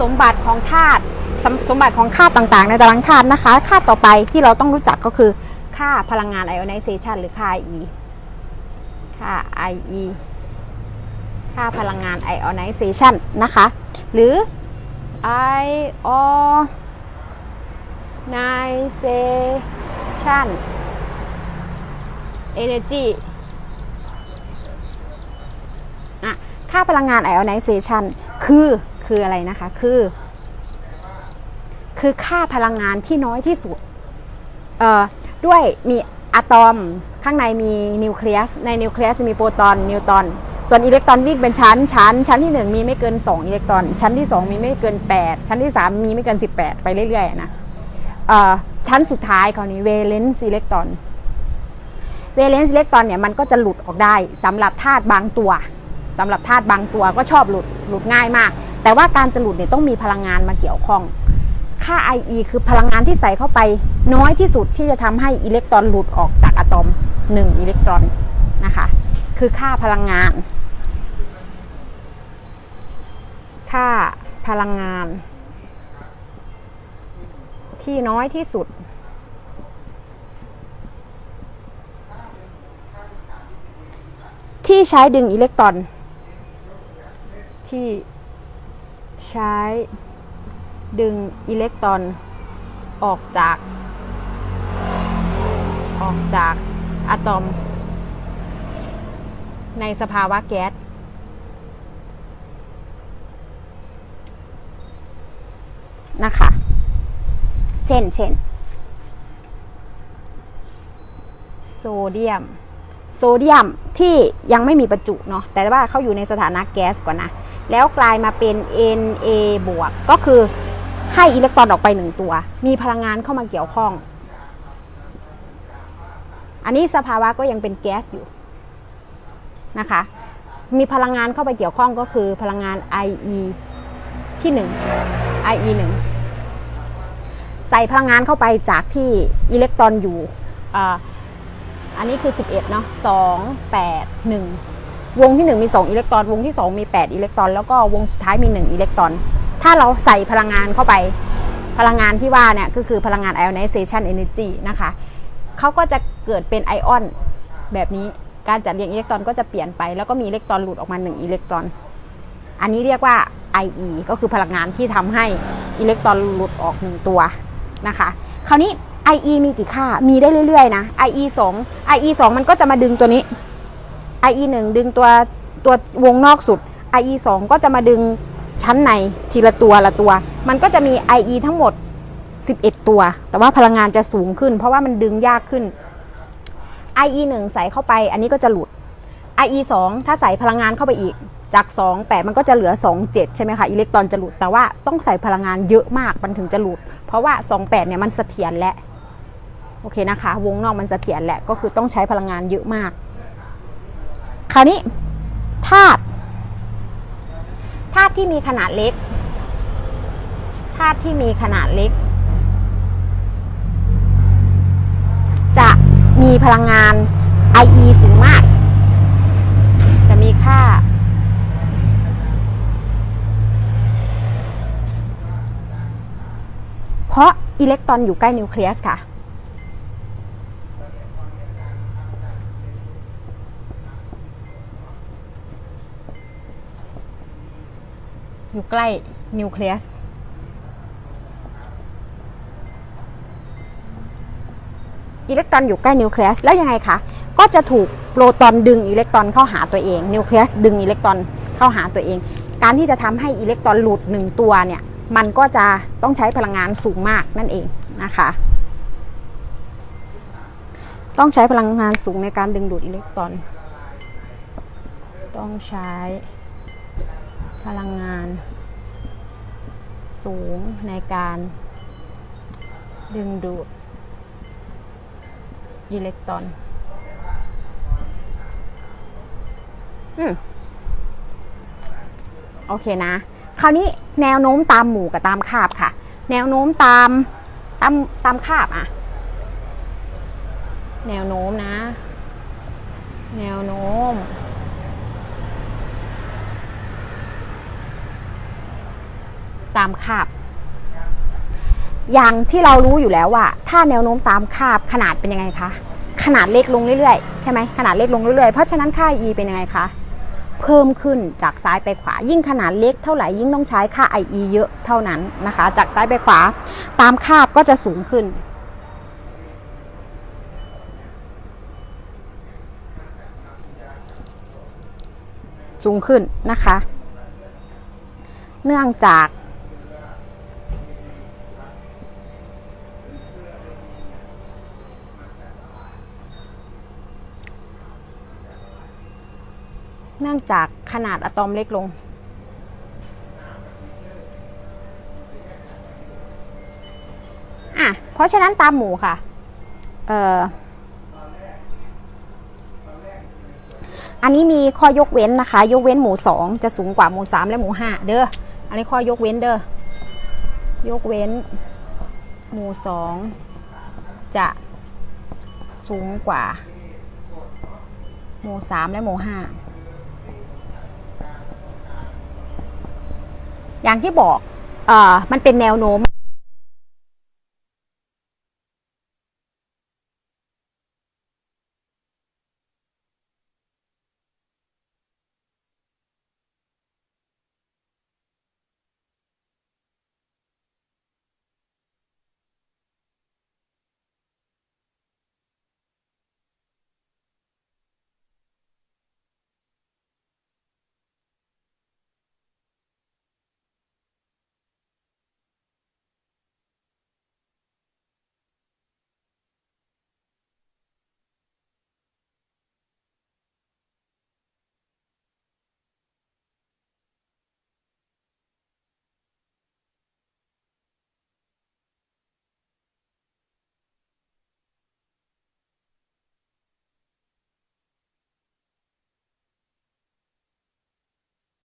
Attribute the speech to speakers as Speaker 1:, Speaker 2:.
Speaker 1: สมบัติของธาตุสมสมบัติของค่าต่างๆ ในตารางธาตุนะคะค่าต่อไปที่เราต้องรู้จักก็คือค่าพลังงานไอออนไนเซชันหรือค่า E ค่า IE ค่าพลังงานไอออนไนเซชันนะคะ หรือ ionization energy อะค่าพลังงาน ionization คือ คืออะไรนะคะ คือ คือค่าพลังงานที่น้อยที่สุด เอ่อ ด้วยมีอะตอมข้างในมีนิวเคลียส ในนิวเคลียสมีโปรตอนนิวตอน ส่วนอิเล็กตรอนวิ่งเป็นชั้น ชั้น ชั้นที่ 1 มีไม่เกิน 2 อิเล็กตรอน ชั้นที่ 2 มีไม่เกิน 8 ชั้นที่ 3 มีไม่เกิน 18 ไปเรื่อยๆนะเอ่อชั้นสุดท้ายคราวนี้เวเลนซ์อิเล็กตรอนเวเลนซ์อิเล็กตรอนเนี่ยมันก็จะหลุดออกได้สำหรับธาตุบางตัวสำหรับธาตุบางตัวก็ชอบหลุดหลุดง่ายมาก แต่ว่าการจะหลุดเนี่ยต้องมีพลังงานมาเกี่ยวข้อง ค่า IE คือพลังงานที่ใส่เข้าไป น้อยที่สุดที่จะทำให้อิเล็กตรอนหลุดออกจากอะตอม 1 อิเล็กตรอนนะคะ คือค่าพลังงาน ค่าพลังงาน ที่น้อยที่สุดที่ใช้ดึงอิเล็กตรอนที่ ใช้ ดึงอิเล็กตรอนออกจาก ออกจากอะตอม ในสภาวะแก๊สนะคะ เช่น เช่น โซเดียม โซเดียมที่ยังไม่มีประจุเนาะ แต่ว่าเขาอยู่ในสถานะแก๊สก่อนนะ แล้วกลายมาเป็น Na บวกก็คือให้อิเล็กตรอนออกไปหนึ่งตัว มีพลังงานเข้ามาเกี่ยวข้อง อันนี้สภาวะก็ยังเป็นแก๊สอยู่นะคะ มีพลังงานเข้าไปเกี่ยวข้องก็คือพลังงาน IE ที่ 1 IE 1ใส่พลังงานเข้าไปจากที่อิเล็กตรอนอยู่อ่าอันนี้คือ 11 เนาะ2 8 1 วงที่ 1 มี 2 อิเล็กตรอน วงที่ 2 มี 8 อิเล็กตรอน แล้วก็วงสุดท้ายมี 1 อิเล็กตรอน ถ้าเราใส่พลังงานเข้าไป พลังงานที่ว่าเนี่ยก็คือพลังงาน ionization energy นะคะเขาก็จะเกิดเป็นไอออนแบบนี้ การจัดเรียงอิเล็กตรอนก็จะเปลี่ยนไป แล้วก็มีอิเล็กตรอนหลุดออกมา 1 อิเล็กตรอน อันนี้เรียกว่า IE ก็คือพลังงานที่ทำให้อิเล็กตรอนหลุดออก 1 ตัวนะคะ คราวนี้ IE มีกี่ค่า มีได้เรื่อยๆนะ IE 2 IE 2มันก็จะมาดึงตัวนี้ IE 1ดึงตัวตัววงนอกสุด IE 2ก็จะมาดึงชั้นในทีละตัวละตัว มันก็จะมี IE ทั้งหมด 11 ตัว แต่ว่าพลังงานจะสูงขึ้น เพราะว่ามันดึงยากขึ้น IE 1ใส่เข้าไปอันนี้ก็จะหลุด IE 2ถ้าใส่พลังงานเข้าไปอีกจาก2 8มันก็จะเหลือ 2 7 ใช่ไหมคะอิเล็กตรอนจะหลุด แต่ว่าต้องใส่พลังงานเยอะมากมันถึงจะหลุด เพราะว่า 2 8เนี่ยมันเสถียรและโอเคนะคะ วงนอกมันเสถียรแหละก็คือต้องใช้พลังงานเยอะมาก ราวนี้ธาตุธาตุที่มีขนาดเล็กธาตุที่มีขนาดเล็ก จะมีพลังงาน IE สูงมาก จะมีค่า เพราะอิเล็กตรอนอยู่ใกล้นิวเคลียสค่ะ อยู่ใกล้นิวเคลียสอิเล็กตรอนอยู่ใกล้นิวเคลียสแล้วยังไงคะก็จะถูกโปรตอนดึงอิเล็กตรอนเข้าหาตัวเองนิวเคลียสดึงอิเล็กตรอนเข้าหาตัวเอง การที่จะทำให้อิเล็กตรอนหลุดหนึ่งตัวเนี่ยมันก็จะต้องใช้พลังงานสูงมากนั่นเองนะคะ ต้องใช้พลังงานสูงในการดึงดูดอิเล็กตรอน ต้องใช้ พลังงาน สูงในการดึงดูดอิเล็กตรอน อืม โอเคนะ คราวนี้แนวโน้มตามหมู่กับตามคาบค่ะ แนวโน้มตามตามตามคาบอะแนวโน้มนะ แนวโน้ม ตามคาบ อย่างที่เรารู้อยู่แล้วว่า ถ้าแนวโน้มตามคาบขนาดเป็นยังไงคะ ขนาดเล็กลงเรื่อยๆ ใช่ไหมขนาดเล็กลงเรื่อยๆ เพราะฉะนั้นค่า e เป็นยังไงคะ เพิ่มขึ้นจากซ้ายไปขวา ยิ่งขนาดเล็กเท่าไหร่ยิ่งต้องใช้ค่า IE เยอะเท่านั้นนะคะ จากซ้ายไปขวา ตามคาบก็จะสูงขึ้นสูงขึ้นนะคะ เนื่องจาก เนื่องจากขนาดอะตอมเล็กลง อะ เพราะฉะนั้นตามหมู่ค่ะ เอ่อ อันนี้มีข้อยกเว้นนะคะ ยกเว้นหมู่สองจะสูงกว่าหมู่สามและหมู่ห้าเด้อ อันนี้ข้อยกเว้นเด้อ ยกเว้น หมู่สองจะสูงกว่า หมู่สามและหมู่ห้า อย่างที่บอกอมันเป็นแนวโน้ม